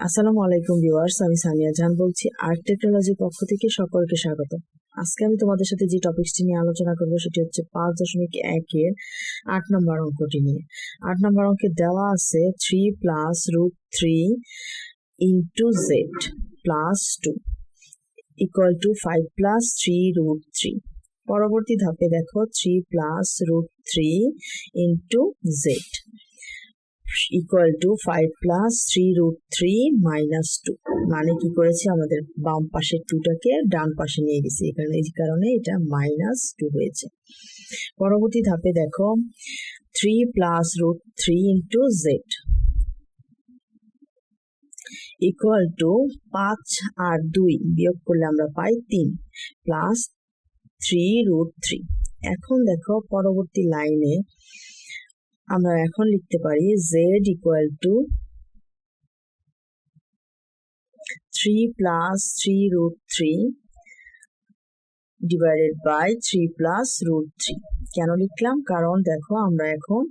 আসসালামু আলাইকুম ভিউয়ার্স, আমি সানিয়া জান বলছি আর্ট টেকনোলজির পক্ষ থেকে সকলকে স্বাগত। আজকে আমি তোমাদের সাথে যে টপিকসটি নিয়ে আলোচনা করব সেটি হচ্ছে পাঁচ দশমিক একের আট নম্বর অঙ্কটি নিয়ে। আট নম্বর অঙ্কে দেওয়া আছে three plus root three into Z plus two equal to five plus three root three পরবর্তী ধাপে দেখো three plus root three into Z equal to five plus three root three minus two মানে কি করেছি? আমাদের বাম পাশের টুটাকে ডান পাশে নিয়ে গেছি। এখানে এই কারণে এটা মাইনাস টু হয়েছে। পরবর্তী ধাপে দেখো। Three plus root three into Z equal to পাঁচ আর দুই বিয়োগ করলে আমরা পাই তিন প্লাস থ্রি রুট থ্রি এখন দেখো, পরবর্তী লাইনে আমরা এখন লিখতে পারি Z equal to three plus three root three divided by three plus root three কেন লিখলাম? কারণ দেখো আমরা এখন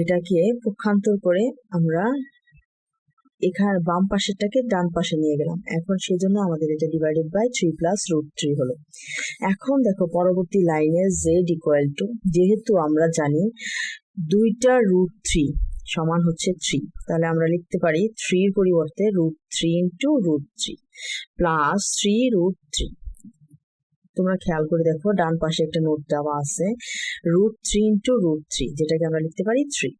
এটাকে পক্ষান্তর করে আমরা এখানে বাম পাশেরটাকে ডান পাশে নিয়ে গেলাম। এখন সেই জন্য আমাদের এটা divided by three plus root three হলো। এখন দেখো পরবর্তী লাইনে জেড ইকুয়াল টু যেহেতু আমরা জানি দুইটা রুট থ্রি সমান হচ্ছে থ্রি তাহলে আমরা লিখতে পারি থ্রির পরিবর্তে root three into root three plus three root three তোমরা খেয়াল করে দেখো, ডান পাশে একটা নোট দেওয়া আছে root three into root three যেটাকে আমরা লিখতে পারি three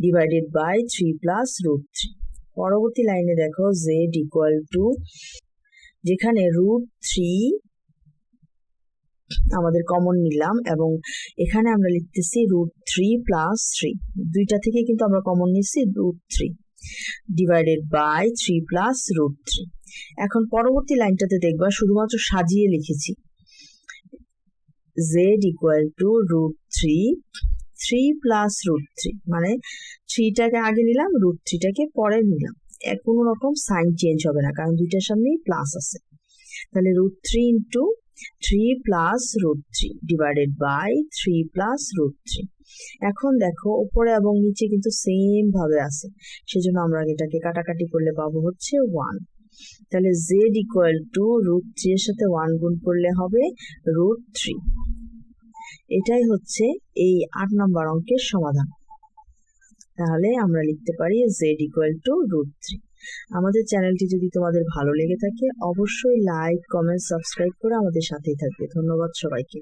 divided by three plus root three পরবর্তী লাইনে দেখো জেড ইকুয়াল টু যেখানে রুট থ্রি আমাদের কমন নিলাম এবং এখানে আমরা লিখতেছি রুট থ্রি প্লাস থ্রি দুইটা থেকে কিন্তু আমরা কমন নিচ্ছি root three divided by three plus root three এখন পরবর্তী লাইনটাতে দেখবা শুধুমাত্র সাজিয়ে লিখেছি। Z equal to root three three plus root three মানে থ্রিটাকে আগে নিলাম রুট থ্রিটাকে পরে নিলাম। কোনো রকম সাইন চেঞ্জ হবে না, কারণ দুইটার সামনেই প্লাস আছে। তাহলে root three into three plus root three divided by three plus root three এখন দেখো, উপরে এবং নিচে কিন্তু সেম ভাবে আছে। সেজন্য আমরা এটাকে কাটাকাটি করলে পাবো হচ্ছে ওয়ান তাহলে Z equal to root three এর সাথে ওয়ান গুণ করলে হবে রুট থ্রি এটাই হচ্ছে এই আট নম্বর অঙ্কের সমাধান। তাহলে আমরা লিখতে পারি Z equal to root three আমাদের চ্যানেলটি যদি তোমাদের ভালো লেগে থাকে, অবশ্যই লাইক কমেন্ট সাবস্ক্রাইব করে আমাদের সাথেই থাকবে। ধন্যবাদ সবাইকে।